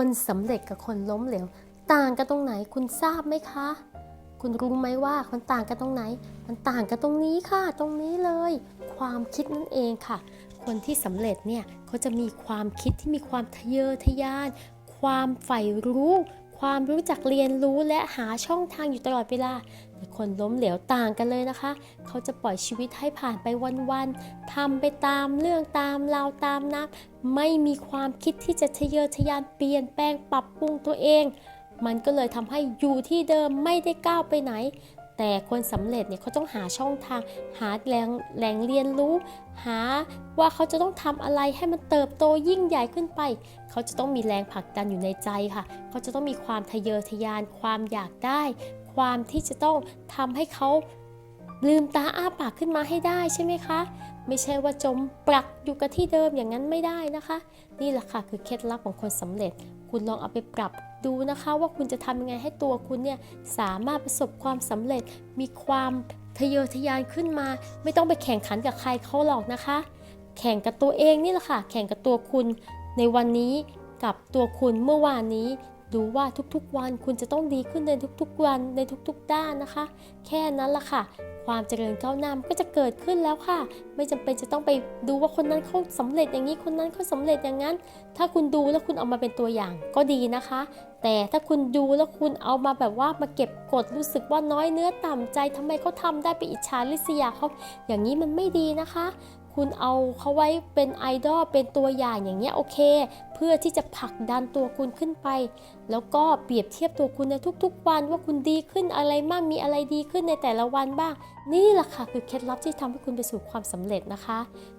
คนสำเร็จกับคนล้มเหลว ต่างกันตรงไหนคุณทราบไหมคะ คุณรู้ไหมว่ามันต่างกันตรงไหน มันต่างกันตรงนี้ค่ะ ตรงนี้เลย ความคิดนั่นเองค่ะ คนที่สำเร็จเนี่ยเขาจะมีความคิดที่มีความทะเยอทะยาน ความใฝ่รู้ ความรู้จักเรียนรู้และหาช่องทางอยู่ตลอดเวลา แต่คนล้มเหลวต่างกันเลยนะคะ เขาจะปล่อยชีวิตให้ผ่านไปวันๆทำไปตามเรื่องตามราวตามน้ำไม่มีความคิดที่จะทะเยอทะยานเปลี่ยนแปลงปรับปรุงตัวเอง มันก็เลยทำให้อยู่ที่เดิมไม่ได้ก้าวไปไหน แต่คนสำเร็จเนี่ยเขาต้องหาช่องทาง หาแหล่งแหล่งเรียนรู้ หาว่าเขาจะต้องทำอะไรให้มันเติบโตยิ่งใหญ่ขึ้นไป เขาจะต้องมีแรงผลักดันอยู่ในใจค่ะ เขาจะต้องมีความทะเยอทะยานความอยากได้ ความที่จะต้องทำให้เขาลืมตาอ้าปากขึ้นมาให้ได้ใช่ไหมคะ ไม่ใช่ว่าจมปลักอยู่กับที่เดิมอย่างนั้นไม่ได้นะคะ นี่แหละค่ะคือเคล็ดลับของคนสำเร็จ คุณลองเอาไปปรับดูนะคะว่าคุณจะทำยังไงให้ตัวคุณเนี่ยสามารถประสบความสำเร็จ มีความทะเยอทะยานขึ้นมา ไม่ต้องไปแข่งขันกับใครเขาหรอกนะคะ แข่งกับตัวเองนี่แหละค่ะ แข่งกับตัวคุณในวันนี้กับตัวคุณเมื่อวานนี้ ดูว่าทุกๆวันคุณจะต้องดีขึ้นในทุกๆวันในทุกๆด้านนะคะ แค่นั้นละค่ะ ความเจริญก้าวหน้ามันก็จะเกิดขึ้นแล้วค่ะ ไม่จำเป็นจะต้องไปดูว่าคนนั้นเขาสำเร็จอย่างนี้คนนั้นเขาสำเร็จอย่างนั้น ถ้าคุณดูแล้วคุณเอามาเป็นตัวอย่างก็ดีนะคะ แต่ถ้าคุณดูแล้วคุณเอามาแบบว่ามาเก็บกดรู้สึกว่าน้อยเนื้อต่ำใจทำไมเขาทำได้ไปอิจฉาริษยาเขาอย่างนี้มันไม่ดีนะคะ คุณเอาเขาไว้เป็นไอดอลเป็นตัวอย่างอย่างเงี้ยโอเค เพื่อที่จะผลักดันตัวคุณขึ้นไป แล้วก็เปรียบเทียบตัวคุณในทุกๆ วันว่าคุณดีขึ้นอะไรบ้างมีอะไรดีขึ้นในแต่ละวันบ้าง นี่แหละค่ะคือเคล็ดลับที่ทำให้คุณไปสู่ความสำเร็จนะคะ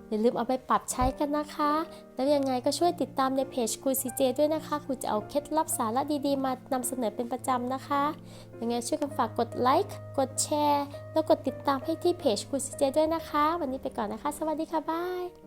อย่าลืมเอาไปปรับใช้กันนะคะ แล้วยังไงก็ช่วยติดตามในเพจคุยซีเจด้วยนะคะคุณจะเอาเคล็ดลับสาระดีๆ มานำเสนอเป็นประจำนะคะ ยังไงช่วยกันฝากกดไลค์กดแชร์ แล้วกดติดตามให้ที่เพจคุยซีเจด้วยนะคะ วันนี้ไปก่อนนะคะ สวัสดีค่ะบาย